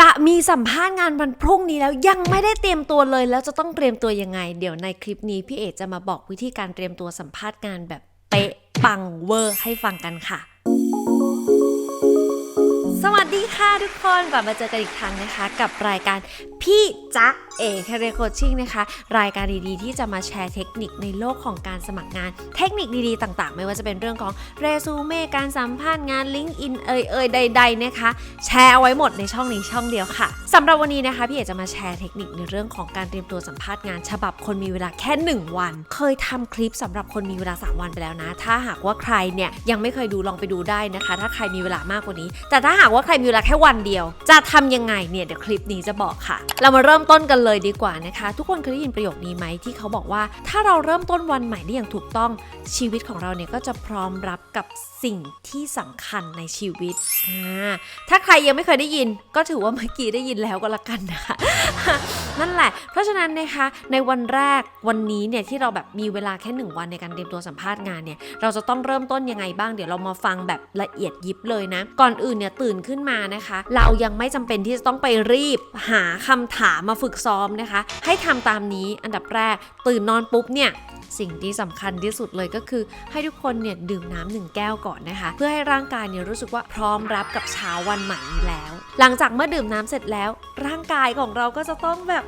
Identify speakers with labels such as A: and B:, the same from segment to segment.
A: จะมีสัมภาษณ์งานวันพรุ่งนี้แล้วยังไม่ได้เตรียมตัวเลย แล้วจะต้องเตรียมตัวยังไง เดี๋ยวในคลิปนี้พี่เอกจะมาบอกวิธีการเตรียมตัวสัมภาษณ์งานแบบเป๊ะปังเวอร์ให้ฟังกันค่ะสวัสดีค่ะทุกคนกลับมาเจอกันอีกครั้งนะคะ กับรายการ พี่จ๊ะเอคเรโคชิ่งนะคะ รายการดีๆ ที่จะมาแชร์เทคนิคในโลกของการสมัครงาน เทคนิคดีๆ ต่างๆ ไม่ว่าจะเป็นเรื่องของเรซูเม่การสัมภาษณ์งานลิงก์อินเอ่ยเอ่ยใด ๆ นะคะ แชร์เอาไว้หมดในช่องนี้ช่องเดียวค่ะสำหรับวันนี้นะคะ พี่เอจะมาแชร์เทคนิคในเรื่องของการเตรียมตัวสัมภาษณ์งาน ฉบับคนมีเวลาแค่ 1 วัน เคยทำคลิปสำหรับคนมีเวลา 3 วันไปแล้วนะ ถ้าหากว่าใครเนี่ยยังไม่เคยดูลองไปดูได้นะคะ ถ้าใครมีเวลามากกว่านี้ แต่ถ้าหากว่าใครมีเวลาแค่วันเดียว จะทำยังไงเนี่ยเดี๋ยวคลิปนี้จะบอกค่ะเรามาเริ่มต้นกันเลยดีกว่านะคะ ทุกคนเคยได้ยินประโยคนี้ไหมที่เขาบอกว่า ถ้าเราเริ่มต้นวันใหม่ได้อย่างถูกต้องชีวิตของเราเนี่ยก็จะพร้อมรับกับสิ่งที่สำคัญในชีวิตถ้าใครยังไม่เคยได้ยิน ก็ถือว่าเมื่อกี้ได้ยินแล้วก็แล้วกันนะคะนั่นแหละ เพราะฉะนั้นนะคะในวันแรกวันนี้เนี่ยที่เราแบบมีเวลาแค่หนึ่งวันในการเตรียมตัวสัมภาษณ์งานเนี่ยเราจะต้องเริ่มต้นยังไงบ้างเดี๋ยวเรามาฟังแบบละเอียดยิบเลยนะ ก่อนอื่นเนี่ยตื่นขึ้นมานะคะ เรายังไม่จำเป็นที่จะต้องไปรีบหาคำถามมาฝึกซ้อมนะคะ ให้ทำตามนี้อันดับแรกตื่นนอนปุ๊บเนี่ยสิ่งที่สำคัญที่สุดเลยก็คือ ให้ทุกคนเนี่ยดื่มน้ำหนึ่งแก้วก่อนนะคะ เพื่อให้ร่างกายเนี่ยรู้สึกว่าพร้อมรับกับเช้าวันใหม่นี้แล้ว หลังจากเมื่อดื่มน้ำเสร็จแล้ว ร่างกายของเราก็จะต้องแบบ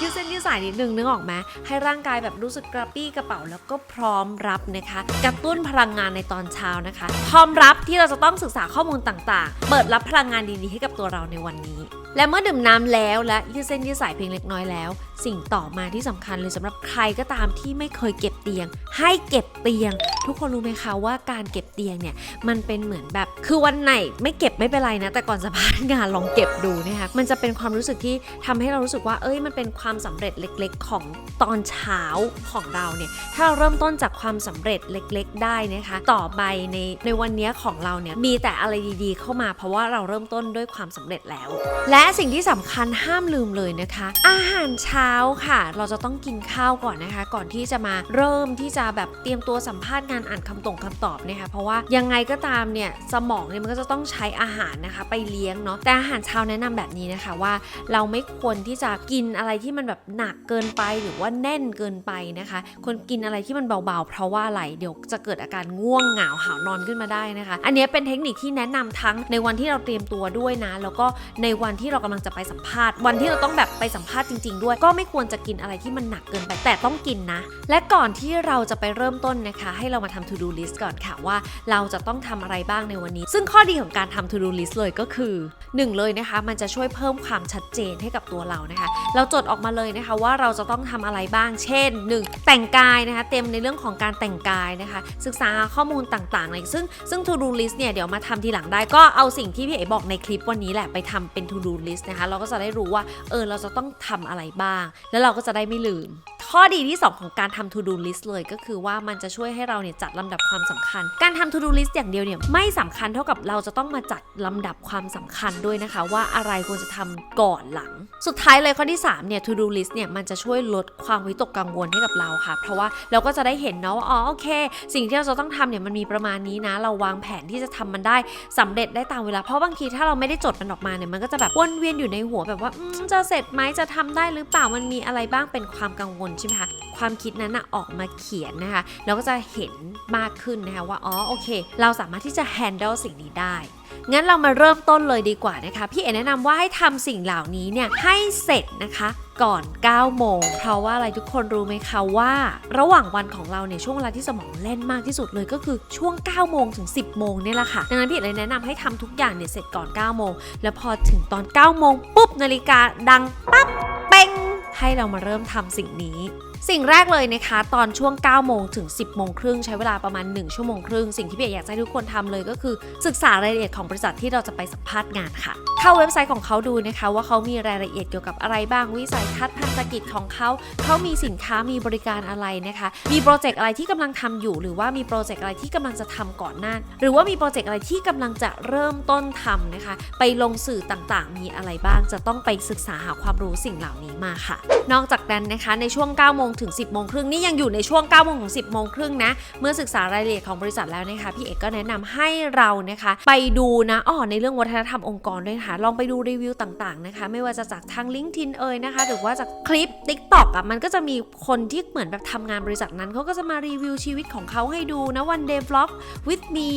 A: ยืดเส้นยืดสายนิดนึงนึกออกไหมให้ร่างกายแบบรู้สึกกระปี้กระเป๋าแล้วก็พร้อมรับนะคะ กระตุ้นพลังงานในตอนเช้านะคะ พร้อมรับที่เราจะต้องศึกษาข้อมูลต่างๆ เปิดรับพลังงานดีๆให้กับตัวเราในวันนี้ และเมื่อดื่มน้ำแล้วและยืดเส้นยืดสายเพียงเล็กน้อยแล้ว สิ่งต่อมาที่สำคัญเลยสำหรับใครก็ตามที่ไม่เคยเก็บเตียง ให้เก็บเตียง ทุกคนรู้ไหมคะว่าการเก็บเตียงเนี่ยมันเป็นเหมือนแบบคือวันไหนไม่เก็บไม่เป็นไรนะ แต่ก่อนสะพานงานลองเก็บดูนะคะมันจะเป็นความรู้สึกที่ทำให้เรารู้สึกว่าเอ้ยมันเป็นความสำเร็จเล็กๆ ของตอนเช้าของเราเนี่ยถ้าเราเริ่มต้นจากความสำเร็จเล็กๆ ได้นะคะ ต่อไปในในวันนี้ของเราเนี่ยมีแต่อะไรดีๆ เข้ามาเพราะว่าเราเริ่มต้นด้วยความสำเร็จแล้ว และสิ่งที่สำคัญห้ามลืมเลยนะคะ อาหารเช้าค่ะ เราจะต้องกินข้าวก่อนนะคะ ก่อนที่จะมาเริ่มที่จะแบบเตรียมตัวสัมภาษณ์งานอ่านคำตรงคำตอบนะคะเพราะว่ายังไงก็ตามเนี่ยสมองเนี่ยมันก็จะต้องใช้อาหารนะคะ ไปเลี้ยงเนาะแต่อาหารเช้าแนะนำแบบนี้นะคะว่า เราไม่ควรที่จะกินอะไรที่มันแบบหนักเกินไปหรือว่าแน่นเกินไปนะคะควรกินอะไรที่มันเบาๆ เพราะว่าอะไรเดี๋ยวจะเกิดอาการง่วงเหงาหานอนขึ้นมาได้นะคะ อันนี้เป็นเทคนิคที่แนะนำทั้งในวันที่เราเตรียมตัวด้วยนะ แล้วก็ในวันที่เรากำลังจะไปสัมภาษณ์ วันที่เราต้องแบบไปสัมภาษณ์จริง ๆ ด้วย ก็ไม่ควรจะกินอะไรที่มันหนักเกินไปแต่ต้องกินนะ และก่อนที่เราจะไปเริ่มต้นนะคะ ให้เรามาทำ to do list ก่อนค่ะว่า เราจะต้องทำอะไรบ้างในวันนี้ ซึ่งข้อดีของการทำ to do list เลยก็คือหนึ่งเลยนะคะ มันจะช่วยเพิ่มความชัดเจนให้กับตัวเรานะคะ เราจดออกมาเลยนะคะว่าเราจะต้องทำอะไรบ้าง เช่น 1. แต่งกายนะคะเต็มในเรื่องของการแต่งกายนะคะ ศึกษาข้อมูลต่างๆเลยซึ่งซึ่ง to do list เนี่ยเดี๋ยวมาทำทีหลังได้ก็เอาสิ่งที่พี่เอ๋บอกในคลิปวันนี้แหละไปทำเป็น to do list นะคะเราก็จะได้รู้ว่าเออเราจะต้องทำอะไรบ้าง แล้วเราก็จะได้ไม่ลืม ข้อดีที่ 2 ของการทำ to do list เลยก็คือว่ามันจะช่วยให้เราเนี่ยจัดลำดับความสำคัญ การทำ to do list อย่างเดียวเนี่ยไม่สำคัญเท่ากับเราจะต้องมาจัดลำดับความสำคัญด้วยนะคะ ว่าอะไรควรจะทำก่อนหลัง สุดท้ายเลยข้อที่3เนี่ย to do list เนี่ยมันจะช่วยลดความวิตกกังวลให้กับเราค่ะ เพราะว่าเราก็จะได้เห็นเนาะว่าอ๋อโอเค สิ่งที่เราจะต้องทำเนี่ยมันมีประมาณนี้นะ เราวางแผนที่จะทำมันได้สำเร็จได้ตามเวลา เพราะบางทีถ้าเราไม่ได้จดมันออกมาเนี่ยมันก็จะแบบวนเวียนอยู่ในหัวแบบว่าจะเสร็จไหมจะทำได้หรือเปล่ามันมีอะไรบ้างเป็นความกังวลใช่ไหมคะความคิดนั้นนะออกมาเขียนนะคะเราก็จะเห็นมากขึ้นนะคะว่าอ๋อโอเค เราสามารถที่จะ handle สิ่งนี้ได้งั้นเรามาเริ่มต้นเลยดีกว่านะคะ พี่เอ๋แนะนำว่าให้ทำสิ่งเหล่านี้เนี่ยให้เสร็จนะคะ ก่อน 9 โมง เพราะว่าอะไรทุกคนรู้ไหมคะว่า ระหว่างวันของเราเนี่ยช่วงเวลาที่สมองเล่นมากที่สุดเลยก็คือช่วง 9 โมงถึง 10 โมงเนี่ยแหละค่ะดังนั้นพี่เลยแนะนำให้ทำทุกอย่างเนี่ยเสร็จก่อน 9 โมง แล้วพอถึงตอน 9 โมงปุ๊บนาฬิกาดังปั๊บเป้งให้เรามาเริ่มทำสิ่งนี้ สิ่งแรกเลยนะคะ ตอนช่วง 9 โมงถึง 10 โมงครึ่งใช้เวลาประมาณ 1 ชั่วโมงครึ่ง สิ่งที่พี่เอกอยากให้ทุกคนทำเลยก็คือ ศึกษารายละเอียดของบริษัทที่เราจะไปสัมภาษณ์งานค่ะ เข้าเว็บไซต์ของเขาดูนะคะ ว่าเขามีรายละเอียดเกี่ยวกับอะไรบ้างวิสัยทัศน์พันธกิจของเขา เขามีสินค้ามีบริการอะไรนะคะ มีโปรเจกต์อะไรที่กำลังทำอยู่ หรือว่ามีโปรเจกต์อะไรที่กำลังจะทำก่อนหน้า หรือว่ามีโปรเจกต์อะไรที่กำลังจะเริ่มต้นทำนะคะ ไปลงสื่อต่างๆ มีอะไรบ้าง จะต้องไปศึกษาหาความรู้สิ่งเหล่านี้มาค่ะ นอกจากนั้นนะคะในช่วง9โมงถึง 10 โมงครึ่งนี่ยังอยู่ในช่วง 9 โมงถึง 10 โมงครึ่งนะ เมื่อศึกษารายละเอียดของบริษัทแล้วนะคะพี่เอกก็แนะนำให้เรานะคะ ไปดูนะอ๋อในเรื่องวัฒนธรรมองค์กรด้วยนะคะลองไปดูรีวิวต่างๆนะคะ ไม่ว่าจะจากทาง LinkedIn เอ่ยนะคะ หรือว่าจากคลิป TikTok อะมันก็จะมีคนที่เหมือนแบบทำงานบริษัทนั้นเขาก็จะมารีวิวชีวิตของเขาให้ดูนะ one day vlog with me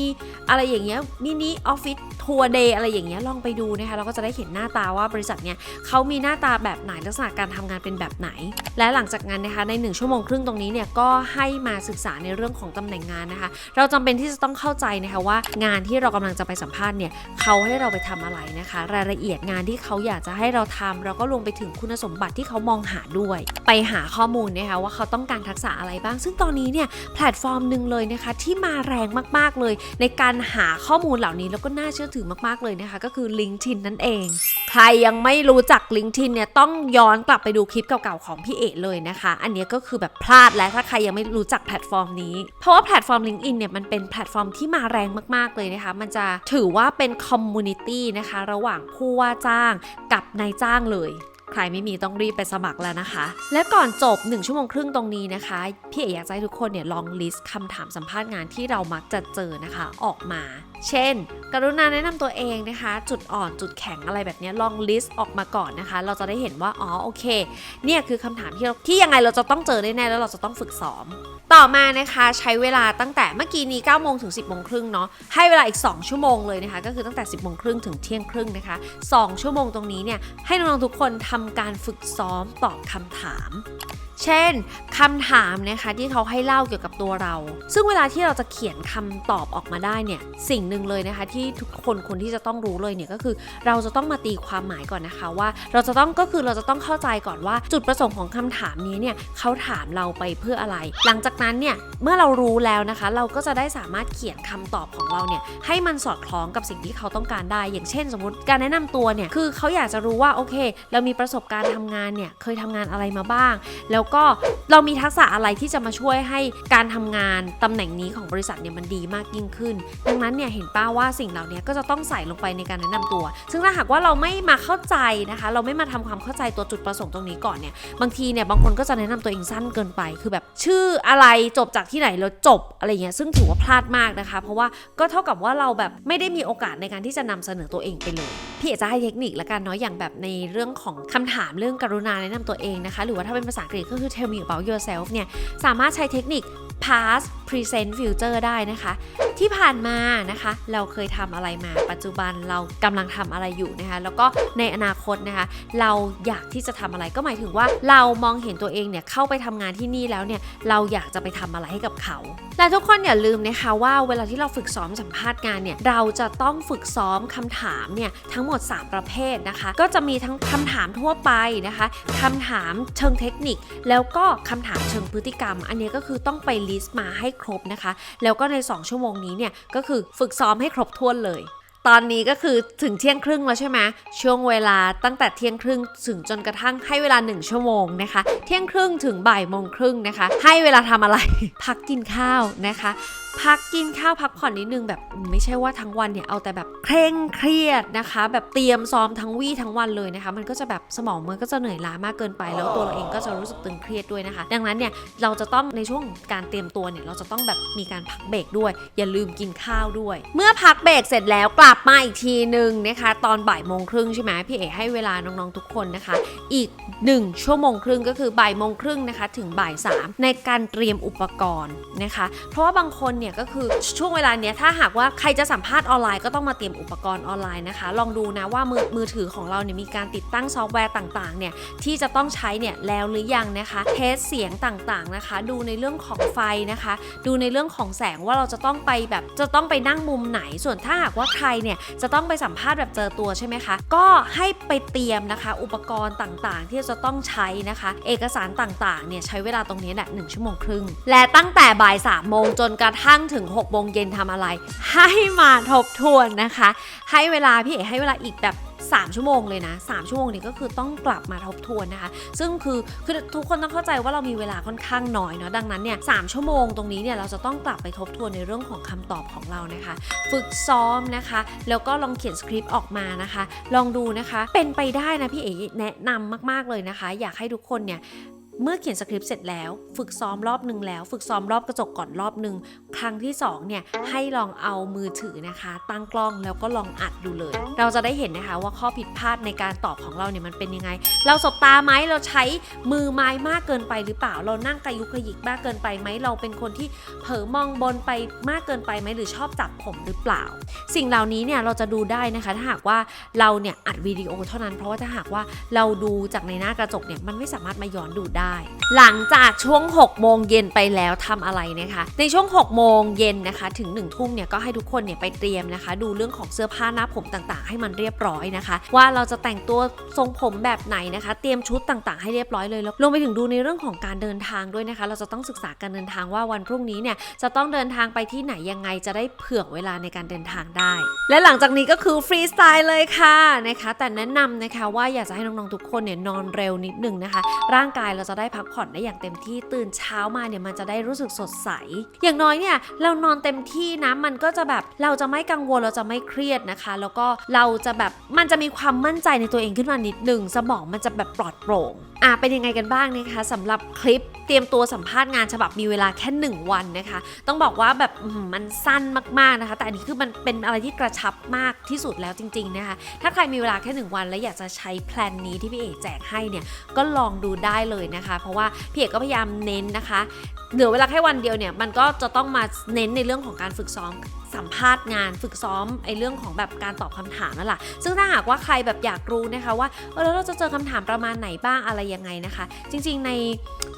A: อะไรอย่างเงี้ยมินิออฟฟิศทัวร์เดย์อะไรอย่างเงี้ยลองไปดูนะคะเราก็จะได้เห็นหน้าตาว่าบริษัทเนี้ยเขามีหน้าตาแบบไหนลักษณะการทำงานเป็นแบบไหน และหลังจากนั้นนะคะใน 1 ชั่วโมงครึ่งตรงนี้เนี่ยก็ให้มาศึกษาในเรื่องของตำแหน่งงานนะคะ เราจำเป็นที่จะต้องเข้าใจนะคะว่างานที่เรากำลังจะไปสัมภาษณ์เนี่ยเขาให้เราไปทำอะไรนะคะ รายละเอียดงานที่เขาอยากจะให้เราทำเราก็รวมไปถึงคุณสมบัติที่เขามองหาด้วย ไปหาข้อมูลนะคะว่าเขาต้องการทักษะอะไรบ้าง ซึ่งตอนนี้เนี่ยแพลตฟอร์มหนึ่งเลยนะคะที่มาแรงมากๆเลย ในการหาข้อมูลเหล่านี้แล้วก็น่าเชื่อถือมากๆเลยนะคะ ก็คือ LinkedIn นั่นเอง ใครยังไม่รู้จัก LinkedIn เนี่ยต้องย้อนกลับไปดูคลิปเก่าๆของพี่เอกเลยนะคะ อันนี้ก็คือแบบพลาดแล้วถ้าใครยังไม่รู้จักแพลตฟอร์มนี้ เพราะว่าแพลตฟอร์ม LinkedIn เนี่ยมันเป็นแพลตฟอร์มที่มาแรงมาก ๆ เลยนะคะ มันจะถือว่าเป็นคอมมูนิตี้นะคะ ระหว่างผู้ว่าจ้างกับนายจ้างเลยใครไม่มีต้องรีบไปสมัครแล้วนะคะ และก่อนจบ 1 ชั่วโมงครึ่งตรงนี้นะคะ พี่เอกอยากให้ทุกคนเนี่ยลองลิสต์คำถามสัมภาษณ์งานที่เรามักจะเจอนะคะ ออกมา เช่น กรุณาแนะนำตัวเองนะคะ จุดอ่อนจุดแข็งอะไรแบบนี้ลองลิสต์ออกมาก่อนนะคะ เราจะได้เห็นว่าอ๋อโอเคเนี่ยคือคำถามที่ที่ยังไงเราจะต้องเจอแน่ๆแล้วเราจะต้องฝึกซ้อม ต่อมานะคะใช้เวลาตั้งแต่เมื่อกี้นี้9โมงถึง10โมงครึ่งเนาะให้เวลาอีก 2 ชั่วโมงเลยนะคะ ก็คือตั้งแต่ 10โมงครึ่งถึงเที่ยงครึ่งนะคะ 2 ชั่วโมงตรงนี้เนี่ยให้น้องๆทุกคนทำการฝึกซ้อมตอบคำถามเช่นคำถามนะคะที่เขาให้เล่าเกี่ยวกับตัวเรา ซึ่งเวลาที่เราจะเขียนคำตอบออกมาได้เนี่ย สิ่งหนึ่งเลยนะคะ ที่ทุกคนคนที่จะต้องรู้เลยเนี่ยก็คือ เราจะต้องมาตีความหมายก่อนนะคะว่า เราจะต้องก็คือเราจะต้องเข้าใจก่อนว่า จุดประสงค์ของคำถามนี้เนี่ยเขาถามเราไปเพื่ออะไร หลังจากนั้นเนี่ยเมื่อเรารู้แล้วนะคะ เราก็จะได้สามารถเขียนคำตอบของเราเนี่ยให้มันสอดคล้องกับสิ่งที่เขาต้องการได้ อย่างเช่น สมมติการแนะนำตัวเนี่ยคือเขาอยากจะรู้ว่าโอเค เรามีประสบการณ์ทำงานเนี่ยเคยทำงานอะไรมาบ้าง แล้วก็เรามีทักษะอะไรที่จะมาช่วยให้การทำงานตำแหน่งนี้ของบริษัทเนี่ยมันดีมากยิ่งขึ้น ดังนั้นเนี่ยเห็นป้าว่าสิ่งเหล่านี้ก็จะต้องใส่ลงไปในการแนะนำตัว ซึ่งถ้าหากว่าเราไม่มาเข้าใจนะคะ เราไม่มาทำความเข้าใจตัวจุดประสงค์ตรงนี้ก่อนเนี่ย บางทีเนี่ยบางคนก็จะแนะนำตัวเองสั้นเกินไป คือแบบชื่ออะไรจบจากที่ไหนแล้วจบอะไรเงี้ย ซึ่งถือว่าพลาดมากนะคะ เพราะว่าก็เท่ากับว่าเราแบบไม่ได้มีโอกาสในการที่จะนำเสนอตัวเองไปเลย พี่เอกจะให้เทคนิคละกันเนาะ อย่างแบบในเรื่องของคำถามเรื่องกรุณาแนะนำตัวเองนะคะ หรือว่าถ้าเป็นภาษาอังกฤษก็คือ tell me about yourself เนี่ย สามารถใช้เทคนิค past present future ได้นะคะ ที่ผ่านมานะคะ เราเคยทำอะไรมา ปัจจุบันเรากำลังทำอะไรอยู่นะคะ แล้วก็ในอนาคตนะคะ เราอยากที่จะทำอะไรก็หมายถึงว่า เรามองเห็นตัวเองเนี่ยเข้าไปทำงานที่นี่แล้วเนี่ยเราอยากจะไปทำอะไรให้กับเขาและทุกคนอย่าลืมนะคะว่าเวลาที่เราฝึกซ้อมสัมภาษณ์งานเนี่ยเราจะต้องฝึกซ้อมคำถามเนี่ยทั้งหมด 3 ประเภทนะคะ ก็จะมีทั้งคำถามทั่วไปนะคะคำถามเชิงเทคนิค แล้วก็คำถามเชิงพฤติกรรม อันนี้ก็คือต้องไปลิสต์มาให้ครบนะคะ แล้วก็ใน 2 ชั่วโมงนี้เนี่ยก็คือฝึกซ้อมให้ครบถ้วนเลยตอนนี้ก็คือถึงเที่ยงครึ่งแล้วใช่ไหมช่วงเวลาตั้งแต่เที่ยงครึ่งถึงจนกระทั่งให้เวลา 1 ชั่วโมงนะคะ เที่ยงครึ่งถึงบ่ายโมงครึ่งนะคะ ให้เวลาทำอะไร พักกินข้าวนะคะ พักกินข้าวพักผ่อนนิดนึงแบบไม่ใช่ว่าทั้งวันเนี่ยเอาแต่แบบเคร่งเครียดนะคะ แบบเตรียมซ้อมทั้งวี่ทั้งวันเลยนะคะ มันก็จะแบบสมองมันก็จะเหนื่อยล้ามากเกินไป แล้วตัวเราเองก็จะรู้สึกตึงเครียดด้วยนะคะ ดังนั้นเนี่ยเราจะต้องในช่วงการเตรียมตัวเนี่ยเราจะต้องแบบมีการพักเบรกด้วย อย่าลืมกินข้าวด้วย เมื่อพักเบรกเสร็จแล้วกลับมาอีกทีหนึ่งนะคะ ตอนบ่ายโมงครึ่งใช่ไหมพี่เอกให้เวลาน้องๆทุกคนนะคะ อีก 1 ชั่วโมงครึ่งก็คือบ่ายโมงครึ่งนะคะ ถึงบ่ายสามในการเตรียมอุปกรณ์นะคะ เพราะว่าบางคนเนี่ยก็คือช่วงเวลาเนี้ยถ้าหากว่าใครจะสัมภาษณ์ออนไลน์ก็ต้องมาเตรียมอุปกรณ์ออนไลน์นะคะ ลองดูนะว่ามือมือถือของเราเนี่ยมีการติดตั้งซอฟต์แวร์ต่างๆเนี่ยที่จะต้องใช้เนี่ยแล้วหรือยังนะคะ เทสเสียงต่างๆนะคะ ดูในเรื่องของไฟนะคะ ดูในเรื่องของแสงว่าเราจะต้องไปแบบจะต้องไปนั่งมุมไหน ส่วนถ้าหากว่าใครเนี่ยจะต้องไปสัมภาษณ์แบบเจอตัวใช่ไหมคะ ก็ให้ไปเตรียมนะคะ อุปกรณ์ต่างๆ ที่จะต้องใช้นะคะ เอกสารต่างๆเนี่ยใช้เวลาตรงนี้แหละหนึ่งชั่วโมงครึ่งและตั้งแต่บ่าย3ามโมงจนกระทั่ง้งถึง6กโมงเย็นทำอะไร ให้มาทบทวนนะคะ ให้เวลาพี่เอกให้เวลาอีกแบบ3 ชั่วโมงเลยนะ 3 ชั่วโมงนี้ก็คือต้องกลับมาทบทวนนะคะ ซึ่งคือคือทุกคนต้องเข้าใจว่าเรามีเวลาค่อนข้างน้อยเนาะดังนั้นเนี่ยสชั่วโมงตรงนี้เนี่ยเราจะต้องกลับไปทบทวนในเรื่องของคำตอบของเรานะคะ ฝึกซ้อมนะคะ แล้วก็ลองเขียนสคริปต์ออกมานะคะ ลองดูนะคะ เป็นไปได้นะพี่เอ๋แนะนำมาก ๆเลยนะคะ อยากให้ทุกคนเนี่ย เมื่อเขียนสคริปต์เสร็จแล้ว ฝึกซ้อมรอบหนึ่งแล้ว ฝึกซ้อมรอบกระจกก่อนรอบหนึ่งครั้งที่สองเนี่ยให้ลองเอามือถือนะคะ ตั้งกล้องแล้วก็ลองอัดดูเลย เราจะได้เห็นนะคะว่าข้อผิดพลาดในการตอบของเราเนี่ยมันเป็นยังไง เราสบตาไหมเราใช้มือไม้มากเกินไปหรือเปล่า เรานั่งกระยุกกระยิกมากเกินไปไหมเราเป็นคนที่เผลอมองบนไปมากเกินไปไหมหรือชอบจับผมหรือเปล่า สิ่งเหล่านี้เนี่ยเราจะดูได้นะคะ ถ้าหากว่าเราเนี่ยอัดวิดีโอเท่านั้นเพราะว่าถ้าหากว่าเราดูจากในหน้ากระจกเนี่ยมันไม่สามารถมาย้อนดูได้หลังจากช่วง 6 โมงเย็นไปแล้วทำอะไรนะคะ ในช่วง 6 โมงเย็นนะคะ ถึง 1 ทุ่มเนี่ยก็ให้ทุกคนเนี่ยไปเตรียมนะคะ ดูเรื่องของเสื้อผ้าหน้าผมต่างๆ ให้มันเรียบร้อยนะคะ ว่าเราจะแต่งตัวทรงผมแบบไหนนะคะ เตรียมชุดต่างๆ ให้เรียบร้อยเลยแล้วรวมไปถึงดูในเรื่องของการเดินทางด้วยนะคะ เราจะต้องศึกษาการเดินทางว่าวันพรุ่งนี้เนี่ยจะต้องเดินทางไปที่ไหนยังไงจะได้เผื่อเวลาในการเดินทางได้ และหลังจากนี้ก็คือฟรีสไตล์เลยค่ะนะคะ แต่แนะนำนะคะว่าอยากจะให้น้องๆทุกคนเนี่ยนอนเร็วนิดหนึงนะคะ ร่างกายเราจะได้พักผ่อนได้อย่างเต็มที่ตื่นเช้ามาเนี่ยมันจะได้รู้สึกสดใส อย่างน้อยเนี่ยเรานอนเต็มที่นะมันก็จะแบบเราจะไม่กังวลเราจะไม่เครียดนะคะ แล้วก็เราจะแบบมันจะมีความมั่นใจในตัวเองขึ้นมานิดหนึ่งสมองมันจะแบบปลอดโปร่งอะเป็นยังไงกันบ้างนะคะสำหรับคลิปเตรียมตัวสัมภาษณ์งานฉบับมีเวลาแค่ 1 วันนะคะ ต้องบอกว่าแบบมันสั้นมากๆนะคะ แต่อันนี้คือมันเป็นอะไรที่กระชับมากที่สุดแล้วจริง ๆนะคะ ถ้าใครมีเวลาแค่ 1 วัน และอยากจะใช้แพลนนี้ที่พี่เอกแจกให้เนี่ยก็ลองดูได้เลยนะคะเพราะว่าพี่เอกก็พยายามเน้นนะคะเหลือเวลาแค่วันเดียวเนี่ยมันก็จะต้องมาเน้นในเรื่องของการฝึกซ้อมสัมภาษณ์งานฝึกซ้อมไอ้เรื่องของแบบการตอบคำถามนั่นแหละซึ่งถ้าหากว่าใครแบบอยากรู้นะคะว่าเออแล้วเราจะเจอคำถามประมาณไหนบ้างอะไรยังไงนะคะ จริงๆใน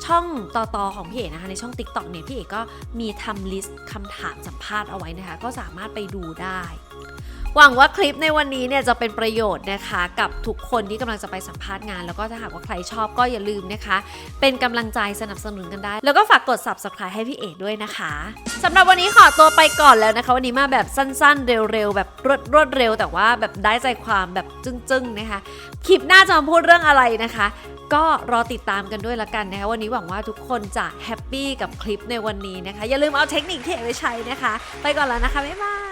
A: ช่องต่อๆของพี่เอกนะคะในช่อง Tik t o k เนี่ยพี่เอกก็มีทำลิสต์คำถามสัมภาษณ์เอาไว้นะคะ ก็สามารถไปดูได้ หวังว่าคลิปในวันนี้เนี่ยจะเป็นประโยชน์นะคะ กับทุกคนที่กำลังจะไปสัมภาษณ์งาน แล้วก็ถ้าหากว่าใครชอบก็อย่าลืมนะคะ เป็นกำลังใจสนับสนุนกันได้ แล้วก็ฝากกด subscribe ให้พี่เอกด้วยนะคะสำหรับวันนี้ขอตัวไปก่อนแล้วนะคะ วันนี้มาแบบสั้นๆ เร็วๆ แบบรวดรวดเร็ว แต่ว่าแบบได้ใจความแบบจึ้งๆนะคะคลิปหน้าจะมาพูดเรื่องอะไรนะคะก็รอติดตามกันด้วยละกันนะคะวันนี้หวังว่าทุกคนจะแฮปปี้กับคลิปในวันนี้นะคะ อย่าลืมเอาเทคนิคที่เอกไปใช้นะคะ ไปก่อนแล้วนะคะ บ๊ายบาย